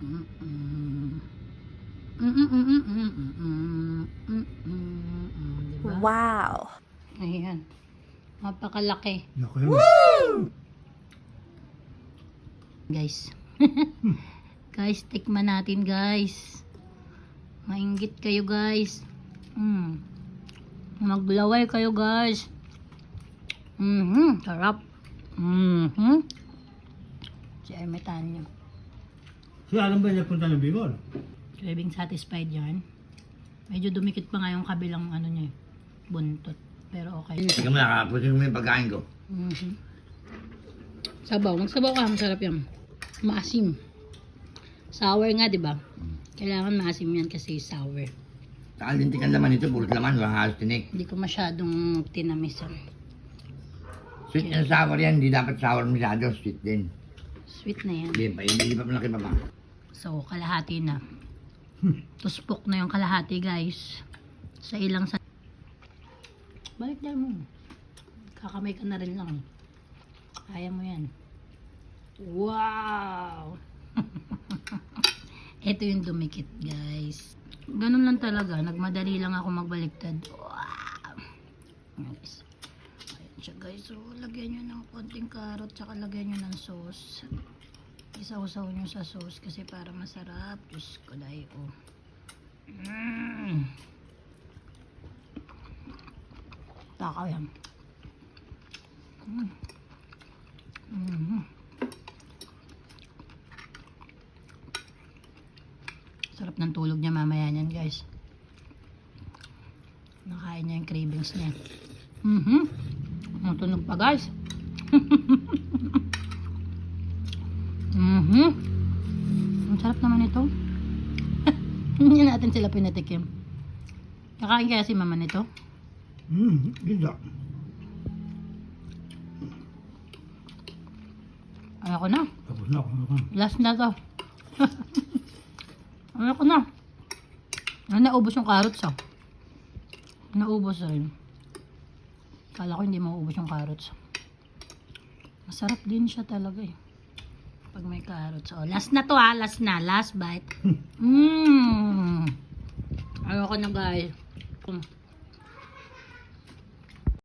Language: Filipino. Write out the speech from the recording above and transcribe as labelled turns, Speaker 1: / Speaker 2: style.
Speaker 1: Diba?
Speaker 2: Wow.
Speaker 1: Ayan. Napakalaki.
Speaker 3: Naku yun.
Speaker 1: Guys. guys, tikman natin guys. Maingit kayo guys. Mm. Maglaway kayo guys. Mhm, sarap. Mhm. Si Ermitanyo.
Speaker 3: Si Alan ba nagpunta ng Bicol?
Speaker 1: Craving satisfied yan. Medyo dumikit pa nga yung kabilang ano niya eh. Buntot. Pero okay.
Speaker 4: Sige mo na, kapusin mo yung pagkain ko.
Speaker 1: Mhm. Sabaw. Magsabaw ka. Masarap yan. Maasim. Sour nga, di ba? Kailangan maasim yan kasi sour.
Speaker 4: Saka lintikan laman ito, puro laman, walang halos tinik.
Speaker 1: Hindi ko masyadong tinamis yan.
Speaker 4: Sweet and sour yan, hindi dapat sour masyado, sweet din.
Speaker 1: Sweet na yan.
Speaker 4: Hindi pa, hindi pa malaki pa pa.
Speaker 1: So, kalahati na. Tuspok na yung kalahati, guys. Sa ilang sa... Balik na mo. Kakamay ka na rin lang. Kaya mo yan. Wow! Ito yung dumikit, guys. Ganun lang talaga. Nagmadali lang ako magbaliktad. Wow! Guys. Ayan siya, guys. So, lagyan nyo ng konting carrot, tsaka lagyan nyo ng sauce. Isaw-saw nyo sa sauce kasi para masarap. Diyos ko, dahil oh. Mm. Takaw yan. Mm. Mhm. Sarap ng tulog niya mamaya niyan, guys. Nakain niya yung cravings niya. Mhm. Ang pa, guys. Mhm. Ang sarap naman ito. Hindi natin sila pinatikim. Nakain kaya si mama nito?
Speaker 3: Hmm, ganda.
Speaker 1: Ayoko na.
Speaker 3: Tapos na ako. Ano
Speaker 1: Last na to. Ayoko na. Ano, naubos yung carrots ah. Naubos rin. Kala ko hindi mauubos yung carrots. Masarap din siya talaga eh. Pag may carrots. Oh, last na to ah. Last na. Last bite. Mmm. Ayoko na guys. Mm.